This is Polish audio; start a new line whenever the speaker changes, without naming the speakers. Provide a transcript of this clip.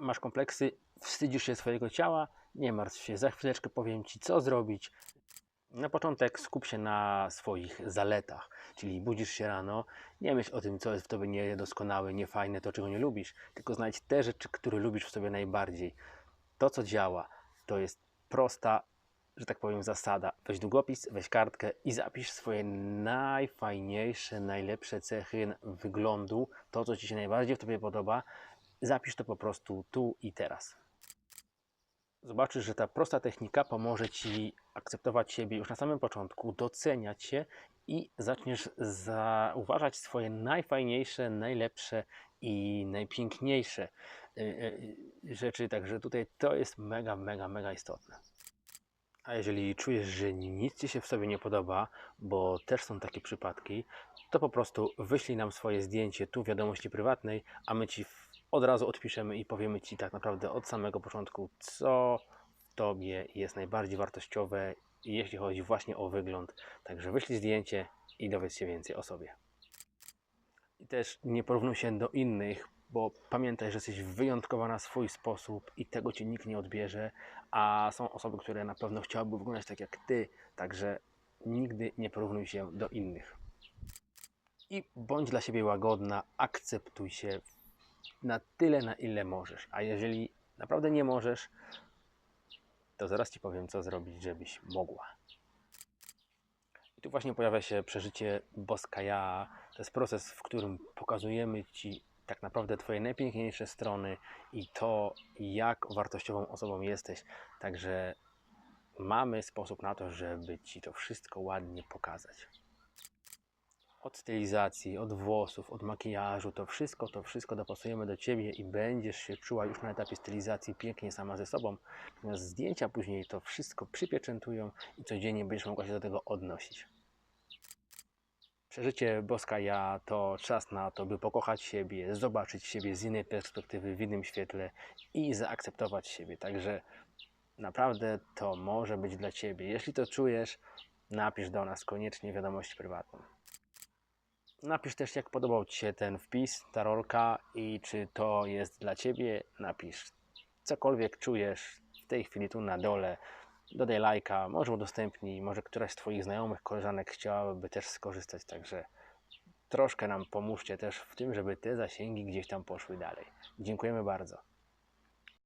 masz kompleksy, wstydzisz się swojego ciała, nie martw się, za chwileczkę powiem Ci, co zrobić. Na początek skup się na swoich zaletach, czyli budzisz się rano, nie myśl o tym, co jest w Tobie niedoskonałe, niefajne, to czego nie lubisz, tylko znajdź te rzeczy, które lubisz w sobie najbardziej. To, co działa, to jest prosta, że tak powiem, zasada. Weź długopis, weź kartkę i zapisz swoje najfajniejsze, najlepsze cechy wyglądu, to, co Ci się najbardziej w Tobie podoba. Zapisz to po prostu tu i teraz. Zobaczysz, że ta prosta technika pomoże Ci akceptować siebie już na samym początku, doceniać się i zaczniesz zauważać swoje najfajniejsze, najlepsze i najpiękniejsze y, y, rzeczy. Także tutaj to jest mega, mega, mega istotne. A jeżeli czujesz, że nic Ci się w sobie nie podoba, bo też są takie przypadki, to po prostu wyślij nam swoje zdjęcie tu w wiadomości prywatnej, a my Ci od razu odpiszemy i powiemy Ci tak naprawdę od samego początku, co Tobie jest najbardziej wartościowe, jeśli chodzi właśnie o wygląd. Także wyślij zdjęcie i dowiedz się więcej o sobie. I też nie porównuj się do innych, bo pamiętaj, że jesteś wyjątkowa na swój sposób i tego ci nikt nie odbierze, a są osoby, które na pewno chciałyby wyglądać tak jak ty, także nigdy nie porównuj się do innych. I bądź dla siebie łagodna, akceptuj się na tyle, na ile możesz. A jeżeli naprawdę nie możesz, to zaraz ci powiem, co zrobić, żebyś mogła. I tu właśnie pojawia się przeżycie boska ja. To jest proces, w którym pokazujemy Ci tak naprawdę Twoje najpiękniejsze strony i to, jak wartościową osobą jesteś. Także mamy sposób na to, żeby Ci to wszystko ładnie pokazać. Od stylizacji, od włosów, od makijażu, to wszystko, to wszystko dopasujemy do Ciebie i będziesz się czuła już na etapie stylizacji pięknie sama ze sobą. Natomiast zdjęcia później to wszystko przypieczętują i codziennie będziesz mogła się do tego odnosić. Przeżycie boska ja to czas na to, by pokochać siebie, zobaczyć siebie z innej perspektywy, w innym świetle i zaakceptować siebie. Także naprawdę to może być dla Ciebie. Jeśli to czujesz, napisz do nas koniecznie wiadomość prywatną. Napisz też, jak podobał Ci się ten wpis, ta rolka i czy to jest dla Ciebie. Napisz cokolwiek czujesz w tej chwili tu na dole. Dodaj lajka, może udostępnij, może któraś z Twoich znajomych, koleżanek chciałaby też skorzystać, także troszkę nam pomóżcie też w tym, żeby te zasięgi gdzieś tam poszły dalej. Dziękujemy bardzo.